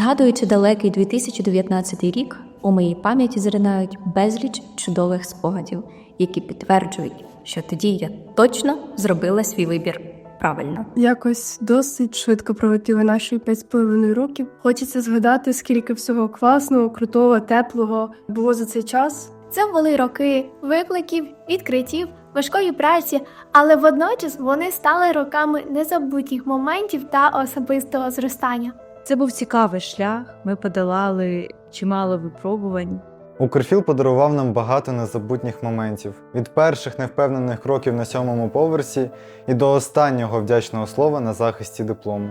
Згадуючи далекий 2019 рік, у моїй пам'яті зринають безліч чудових спогадів, які підтверджують, що тоді я точно зробила свій вибір правильно. Якось досить швидко пролетіли наші п'ять з половиною років. Хочеться згадати, скільки всього класного, крутого, теплого було за цей час. Це були роки викликів, відкриттів, важкої праці, але водночас вони стали роками незабутніх моментів та особистого зростання. Це був цікавий шлях. Ми подолали чимало випробувань. Укрфіл подарував нам багато незабутніх моментів від перших невпевнених кроків на сьомому поверсі і до останнього вдячного слова на захисті диплому.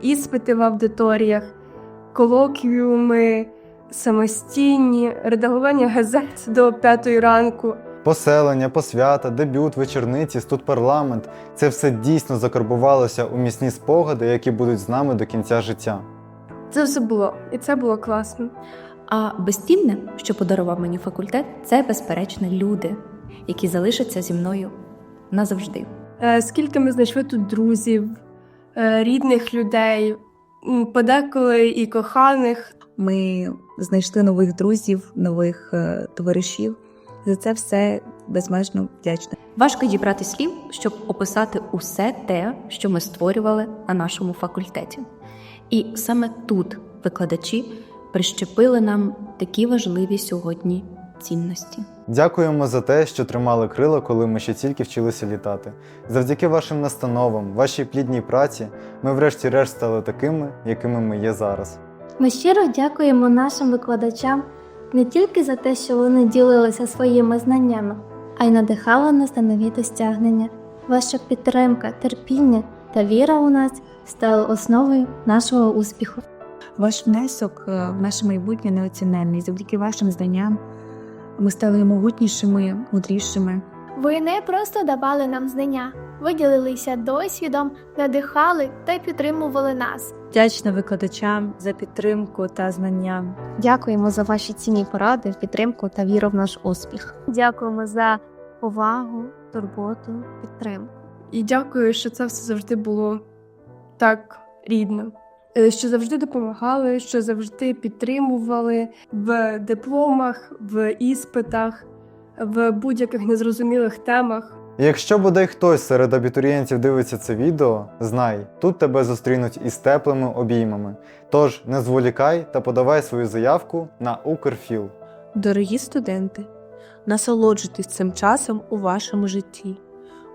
Іспити в аудиторіях, колоквіуми, самостійні, редагування газет до п'ятої ранку. Поселення, посвята, дебют, вечорниці, студпарламент це все дійсно закарбувалося у міцні спогади, які будуть з нами до кінця життя. Це все було, і це було класно. А безцінне, що подарував мені факультет, це безперечно люди, які залишаться зі мною назавжди. Е, Скільки ми знайшли тут друзів, е, рідних людей, подеколи і коханих. Ми знайшли нових друзів, нових е, товаришів. За це все безмежно вдячна. Важко дібрати слів, щоб описати усе те, що ми створювали на нашому факультеті. І саме тут викладачі прищепили нам такі важливі сьогодні цінності. Дякуємо за те, що тримали крила, коли ми ще тільки вчилися літати. Завдяки вашим настановам, вашій плідній праці, ми врешті-решт стали такими, якими ми є зараз. Ми щиро дякуємо нашим викладачам не тільки за те, що вони ділилися своїми знаннями, а й надихали нас на нові досягнення. Ваша підтримка, терпіння та віра у нас стали основою нашого успіху. Ваш внесок е, в наше майбутнє неоціненний. Завдяки вашим знанням ми стали могутнішими, мудрішими. Ви не просто давали нам знання, ви ділилися досвідом, надихали та підтримували нас. Вдячна викладачам за підтримку та знання. Дякуємо за ваші цінні поради, підтримку та віру в наш успіх. Дякуємо за увагу, турботу, підтримку. І дякую, що це все завжди було так рідно. Е, Що завжди допомагали, що завжди підтримували в дипломах, в іспитах, в будь-яких незрозумілих темах. Якщо бодай хтось серед абітурієнтів дивиться це відео, знай, тут тебе зустрінуть із теплими обіймами. Тож не зволікай та подавай свою заявку на Укрфіл. Дорогі студенти, насолоджуйтесь цим часом у вашому житті,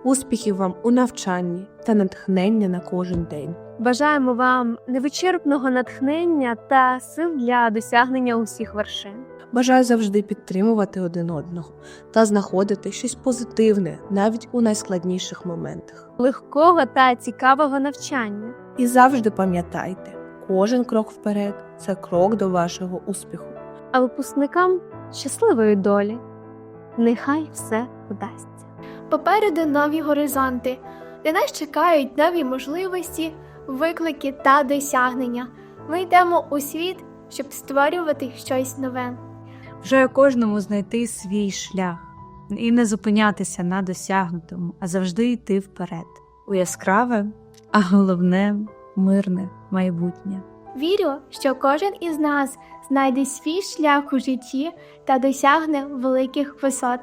успіхів вам у навчанні та натхнення на кожен день. Бажаємо вам невичерпного натхнення та сил для досягнення усіх вершин. Бажаю завжди підтримувати один одного та знаходити щось позитивне навіть у найскладніших моментах. легкого та цікавого навчання. І завжди пам'ятайте, кожен крок вперед це крок до вашого успіху. А випускникам щасливої долі. Нехай все вдасться. Попереду нові горизонти, де нас чекають нові можливості, виклики та досягнення. Ми йдемо у світ, щоб створювати щось нове. Вже кожному знайти свій шлях і не зупинятися на досягнутому, а завжди йти вперед у яскраве, а головне мирне майбутнє. Вірю, що кожен із нас знайде свій шлях у житті та досягне великих висот.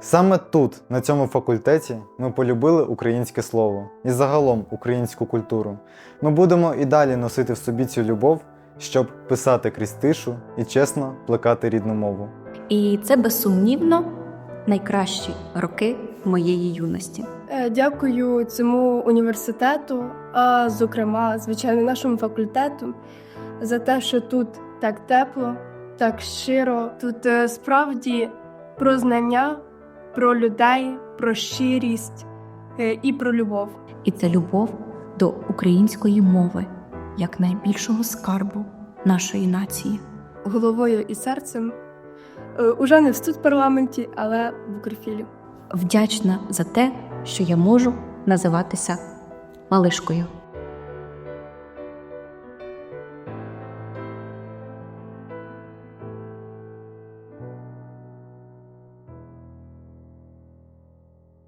Саме тут, на цьому факультеті, ми полюбили українське слово і загалом українську культуру. Ми будемо і далі носити в собі цю любов, щоб писати крізь тишу і чесно плекати рідну мову. І це безсумнівно найкращі роки моєї юності. Е, Дякую цьому університету, а зокрема, звичайно, нашому факультету, за те, що тут так тепло, так щиро. Тут е, справді про знання, про людей, про щирість е, і про любов. І це любов до української мови як найбільшого скарбу нашої нації. Головою і серцем. Е, Уже не в студпарламенті, але в Укрфілі. Вдячна за те, що я можу називатися малишкою.